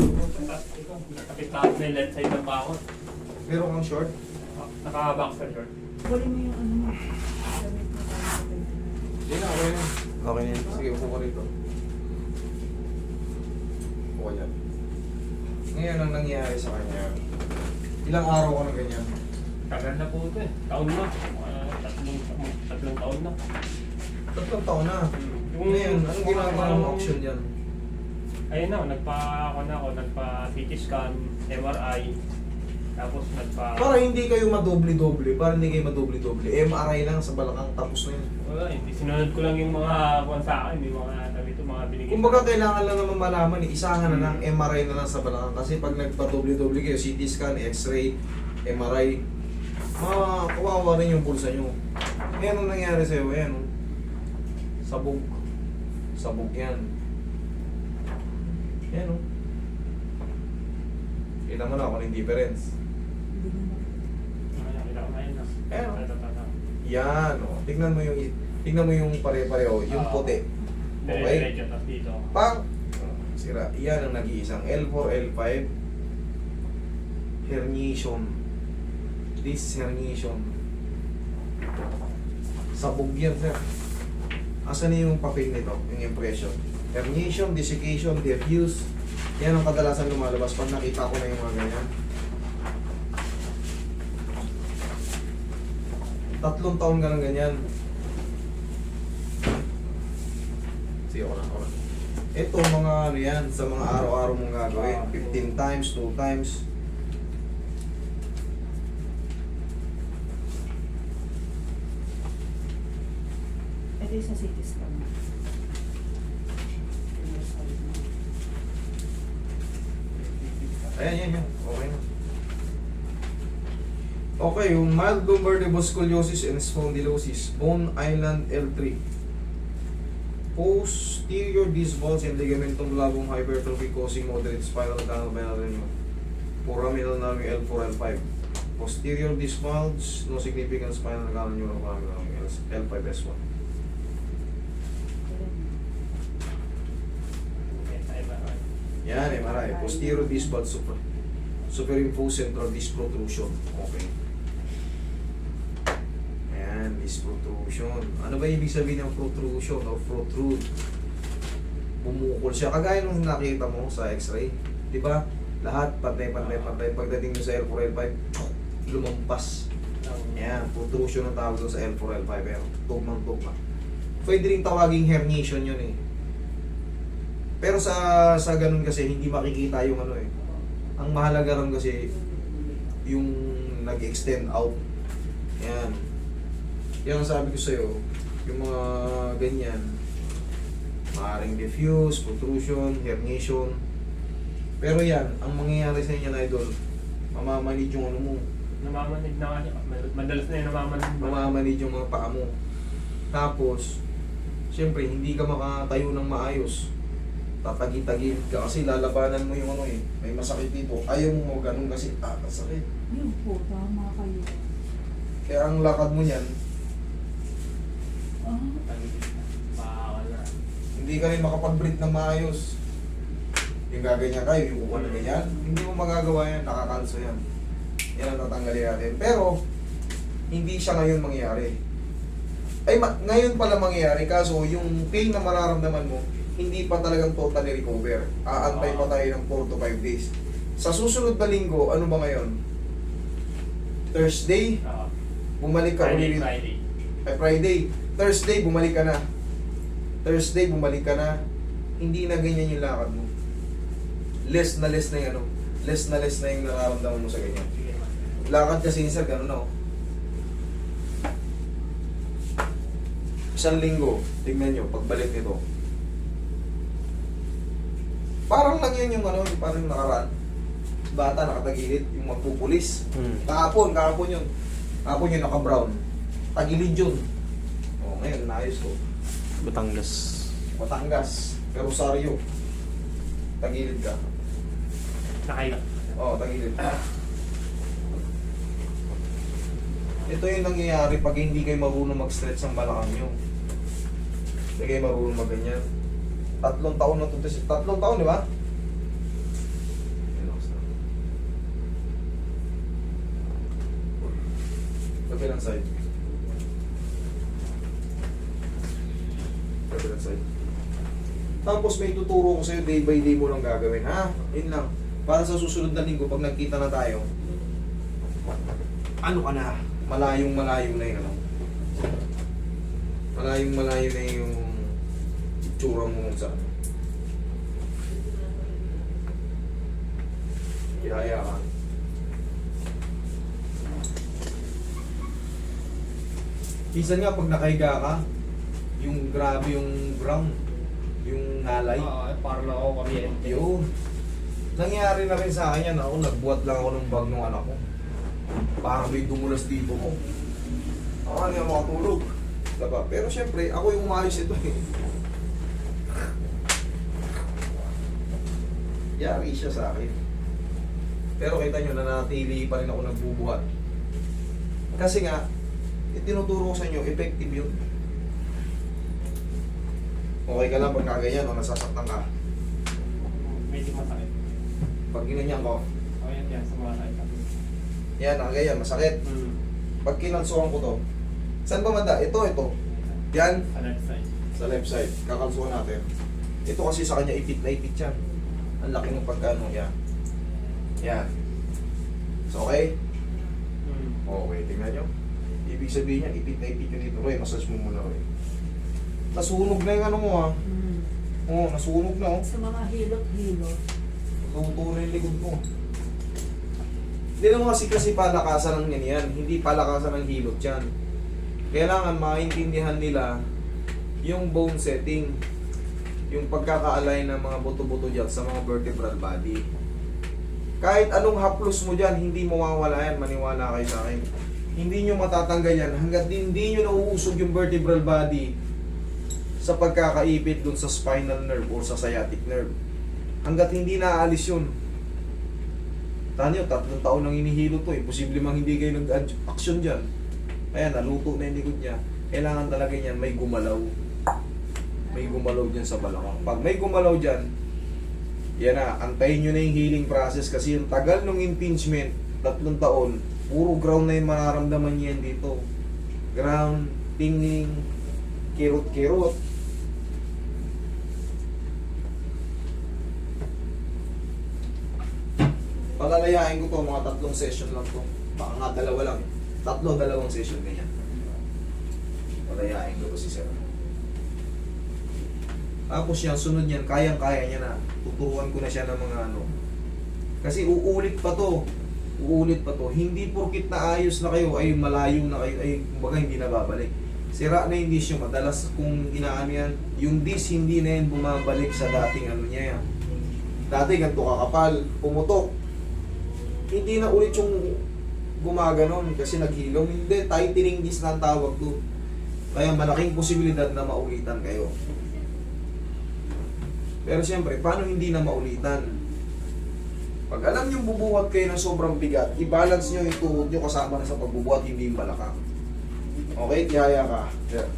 nakapit na ako may left side ng bakot. Meron kang short? Naka-boxer short. Kunin mo yung ano mo. Hindi na, okay na. Okay na. Sige, upo ka rito. Upo ka dyan. Ngayon ang nangyayari sa kanya, ilang araw ka na ganyan? Tagal na po ito eh. Taon na. Mga tatlong, tatlong taon na. Tatlong taon na. Yung- Ngayon, anong ginagawa ng option dyan? Ayun na, nagpa, ako na ako, nagpa CT scan, MRI, tapos nagpa... Para hindi kayo madoble-doble, para hindi kayo madoble-doble. MRI lang sa balakang tapos na yun. Wala, hindi. Sinunod ko lang yung mga kuwan sa akin, yung mga tabi ito, mga binigay. Kumbaga kailangan lang naman malaman, eh, isahan na lang, MRI na lang sa balakang. Kasi pag nagpa-doble-doble kayo, CT scan, X-ray, MRI, mga kawawa rin yung pulsa nyo. Ngayon ang nangyari sa'yo, ayan, sabog. Sabog yan. Ayan, oh. Kita mo na kung anong difference. Hindi mo Nakita ko na yun. ah. Ayun. Ito, ito, ito. Yan, oh. Tignan mo yung, tignan mo yung pare-pareho, yung Ah. puti. Okay. Pang! Sira. Yan ang nag-iisang L4, L5. Herniation. This is herniation. Sabog yan, sir. Asan na yung papel nito? Yung impression. Herniation, desiccation, diffuse. Yan ang kadalasan lumalabas pag nakita ko na yung mga ganyan. Tatlong taon ka ng ganyan. Sige, ako na, ako na. Ito mga ano yan, sa mga araw-araw mong gagawin. 15 times, 2 times. Ito yung sa CT scan. Ayan, yan, yan. Okay na. Okay, yung mild lumbar scoliosis and spondylosis, bone island L3. Posterior disc bulge and ligamentum labrum hypertrophy causing moderate spinal canal venous foraminal nerve L4, L5. Posterior disc bulge, no significant spinal canal neuroforaminal L5, S1. Okay, sa MRI. Yan, MRI. Posterior disc bulge super, superimposed central disc protrusion. Okay. Ayan, disc protrusion. Ano ba ibig sabihin ng protrusion o protrude? Bumukol siya. Kagaya nung nakita mo sa x-ray. Di ba? Lahat pantay, pantay, pantay. Pagdating mo sa L4, L5, lumampas. Ayan, protrusion ang tawag doon sa L4, L5. Pero tugmang tugma. Pwede rin tawaging herniation yun eh. Pero sa sa ganun kasi hindi makikita yung ano eh. Ang mahalaga ron kasi yung nag-extend out. Yan. Yan ang sabi ko sa'yo, yung mga ganyan, maaaring diffuse, protrusion, herniation. Pero yan, ang mangyayari sa inyo na idol, mamamanid yung ano mo, Namamanid na siya. Madalas na yun namamanid. mamamanid yung mga paa mo. Tapos, siyempre, hindi ka makatayo ng maayos. Tatagi-tagilid ka kasi lalabanan mo yung ano eh. May masakit dito. Ayaw mo ganun kasi, ah, masakit. Yun po, tama kayo. Kaya ang lakad mo niyan, Ah, hindi ka rin makapag-breathe ng maayos. Yung gaganyan kayo, yung upo na ganyan, hindi mo magagawa yan, nakakanso yan. Yan ang tatanggalin natin. Pero, hindi siya ngayon mangyayari. Ay, ma- ngayon pala mangyayari, kaso yung pain na mararamdaman mo, hindi pa talagang totally recover. Aantay pa tayo ng 4 to 5 days. Sa susunod na linggo, ano ba ngayon? Thursday, bumalik ka Friday, ulit. Friday. Ay, Friday. Thursday, bumalik ka na. Thursday, bumalik ka na. Hindi na ganyan yung lakad mo. Less na less na yung ano. Less na less na yung nararamdaman mo sa ganyan. Lakad kasi sir, gano'n na oh. Isang linggo, tignan nyo, pagbalik nito. Parang lang yun yung ano, yung parang nakaraan. Bata nakatagilid, yung magpupulis. Kahapon, kahapon yun. Kahapon yun naka-brown. Tagilid yun. O, ngayon, naayos ko. Batangas. Batangas, Rosario. Tagilid ka. Nakaila. Oo, tagilid. Ito yung nangyayari pag hindi kayo marunong mag-stretch ang balakang nyo. Hindi kayo marunong mag-ganyan. Tatlong taon na ito. Tatlong taon, di ba? Kabilang side. Kabilang side. Tapos may tuturo ko sa'yo day by day mo lang gagawin, ha? Yun lang. Para sa susunod na linggo, pag nagkita na tayo, ano ka na? Malayong ano? malayo na yung ano. Malayong malayo na yung itsura mo kung saan. Kihaya ka. Minsan nga pag nakahiga ka, yung grabe yung brown, yung nalay. Ah, parang ako kuryente. Yun. Nangyari na rin sa akin yan. Ako, nagbuhat lang ako ng bag ng anak ko. Parang may dumulas dito ko. Ako, hindi ako makatulog. Diba? Pero syempre, ako yung umayos ito eh. Yari siya sa akin. Pero kita nyo, nanatili pa rin ako nagbubuhat. Kasi nga, itinuturo ko sa inyo, effective yun. Okay ka lang pag nakaganyan o nasasaktan ka. Medyo masakit. Pag ginanyan ko, O yan, yan, sumasakit ako. yan, nakaganyan, masakit. Hmm. Pag kinalsuhan ko to, saan ba manda? Ito, ito. Yan, Sa left side. sa left side. Kakalsuhan natin. Ito kasi sa kanya, ipit na ipit yan. Ang laki ng pagkano, yan. Yan. So, okay? Hmm. Okay, tingnan nyo. Ibig sabihin niya, ipit na ipit yun dito. Roy, massage mo muna, Roy. Nasunog na yung ano mo, ha? Mm. Oo, nasunog na, oh. Sa mga hilot-hilot. Luto na yung likod mo. Hindi naman kasi kasi palakasan ng yan yan. Hindi palakasan ng hilot yan. Kailangan maintindihan nila yung bone setting. Yung pagkaka-align ng mga buto-buto dyan sa mga vertebral body. Kahit anong haplos mo dyan, hindi mawawala yan. Maniwala kayo sa akin. Hindi nyo matatanggal yan hanggat hindi nyo nauusog yung vertebral body sa pagkakaipit dun sa spinal nerve or sa sciatic nerve hanggat hindi naaalis yun. Tanyo, tatlong taon nang inihilo to eh. Posible mang hindi kayo nag-action dyan. Ayan, naluto na yung likod niya. Kailangan talaga niyan may gumalaw. May gumalaw dyan sa balakang. Pag may gumalaw dyan, yan na, antayin nyo na yung healing process kasi yung tagal ng impingement, tatlong taon, puro ground na yung mararamdaman niya yan dito. Ground, tingling, kirot-kirot. Palalayain ko to, mga tatlong session lang to. Baka nga dalawa lang. Tatlo, dalawang session ganyan. Palayain ko to si Sir. Tapos yan, sunod yan, kayang-kaya niya na. Tuturuan ko na siya ng mga ano. Kasi uulit pa to. Uulit pa to. Hindi porkit na ayos na kayo, ay malayo na kayo, ay kumbaga hindi na babalik. Sira na yung disc yung madalas kung inaano yan, yung disc hindi na yan bumabalik sa dating ano niya yan. Dati ganito kakapal, pumutok. Hindi na ulit yung gumaganon kasi naghilom. Hindi, tightening disc na ang tawag doon. Kaya malaking posibilidad na maulitan kayo. Pero siyempre, paano hindi na maulitan? Pag alam nyo bubuhat kayo ng sobrang bigat, i-balance nyo yung tuhod nyo kasama na sa pagbubuhat, hindi yung balakang. Okay, tihaya ka. Yeah.